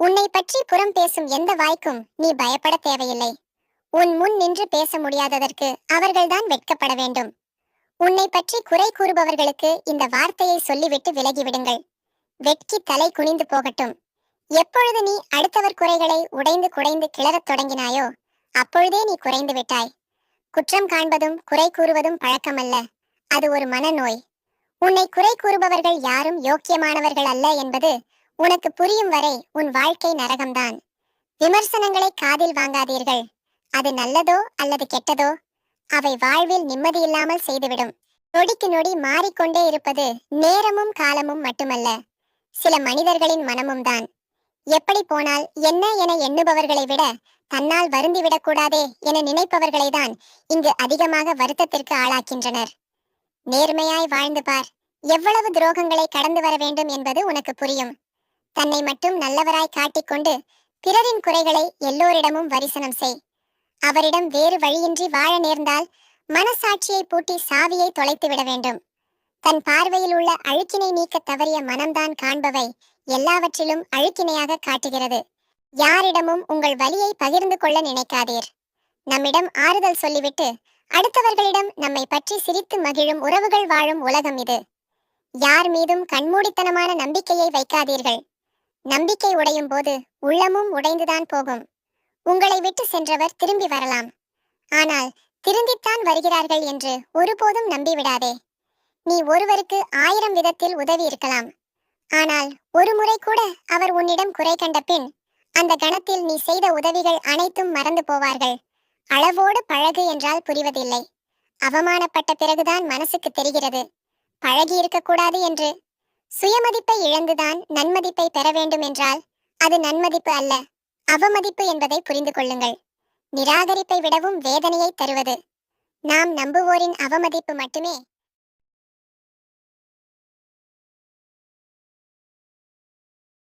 உன்னை பற்றி புறம் பேசும் எந்த வாய்க்கும் நீ பயப்பட தேவையில்லை. உன் முன் நின்று பேச முடியாததற்கு அவர்கள்தான் வெட்கப்பட வேண்டும். உன்னை பற்றி குறை கூறுபவர்களுக்கு இந்த வார்த்தையை சொல்லிவிட்டு விலகிவிடுங்கள். வெட்கி தலை குனிந்து போகட்டும். எப்பொழுது நீ அடுத்தவர் குறைகளை உடைந்து குடைந்து கிளறத் தொடங்கினாயோ அப்பொழுதே நீ குறைந்து விட்டாய். குற்றம் காண்பதும் குறை கூறுவதும் பழக்கமல்ல. அது ஒரு மனநோய். உன்னை குறை கூறுபவர்கள் யாரும் யோக்கியமானவர்கள் அல்ல என்பது உனக்கு புரியும் வரை உன் வாழ்க்கை நரகம்தான். விமர்சனங்களை காதில் வாங்காதீர்கள். அது நல்லதோ அல்லது கெட்டதோ அவை வாழ்வில் நிம்மதியில்லாமல் செய்துவிடும். நொடிக்கு நொடி மாறிக்கொண்டே இருப்பது நேரமும் காலமும் மட்டுமல்ல சில மனிதர்களின் மனமும் தான். எப்படி போனால் என்ன என எண்ணுபவர்களை விட தன்னால் வருந்திவிடக்கூடாதே என நினைப்பவர்களை தான் இங்கு அதிகமாக வருத்தத்திற்கு ஆளாக்கின்றனர். நேர்மையாய் வாழ்ந்து பார். எவ்வளவு துரோகங்களை கடந்து வர வேண்டும் என்பது உனக்கு புரியும். தன்னை மட்டும் நல்லவராய் காட்டிக்கொண்டு பிறரின் குறைகளை எல்லோரிடமும் வரிசனம் செய். அவரிடம் வேறு வழியின்றி வாழ நேர்ந்தால் மனசாட்சியை பூட்டி சாவியை தொலைத்து விட வேண்டும். தன் பார்வையில் உள்ள அழுக்கினை நீக்க தவறிய மனம்தான் காண்பவை எல்லாவற்றிலும் அழுக்கினையாக காட்டுகிறது. யாரிடமும் உங்கள் வலியை பகிர்ந்து கொள்ள நினைக்காதீர். நம்மிடம் ஆறுதல் சொல்லிவிட்டு அடுத்தவர்களிடம் நம்மை பற்றி சிரித்து மகிழும் உறவுகள் வாழும் உலகம் இது. யார் மீதும் கண்மூடித்தனமான நம்பிக்கையை வைக்காதீர்கள். நம்பிக்கை உடையும் போது உள்ளமும் உடைந்துதான் போகும். உங்களை விட்டு சென்றவர் திரும்பி வரலாம். ஆனால் திரும்பித்தான் வருகிறார்கள் என்று ஒருபோதும் நம்பிவிடாதே. நீ ஒருவருக்கு ஆயிரம் விதத்தில் உதவி இருக்கலாம். ஆனால் ஒரு முறை கூட அவர் உன்னிடம் குறை கண்ட பின் அந்த கணத்தில் நீ செய்த உதவிகள் அனைத்தும் மறந்து போவார்கள். அளவோடு பழகு என்றால் புரிவதில்லை. அவமானப்பட்ட பிறகுதான் மனசுக்கு தெரிகிறது. பழகி இருக்கக்கூடாது என்று சுயமதிப்பை இழந்துதான் நன்மதிப்பை பெற வேண்டும் என்றால் அது நன்மதிப்பு அல்ல அவமதிப்பு என்பதை புரிந்து கொள்ளுங்கள். நிராகரிப்பை விடவும் வேதனையை தருவது. நாம் நம்புவோரின் அவமதிப்பு மட்டுமே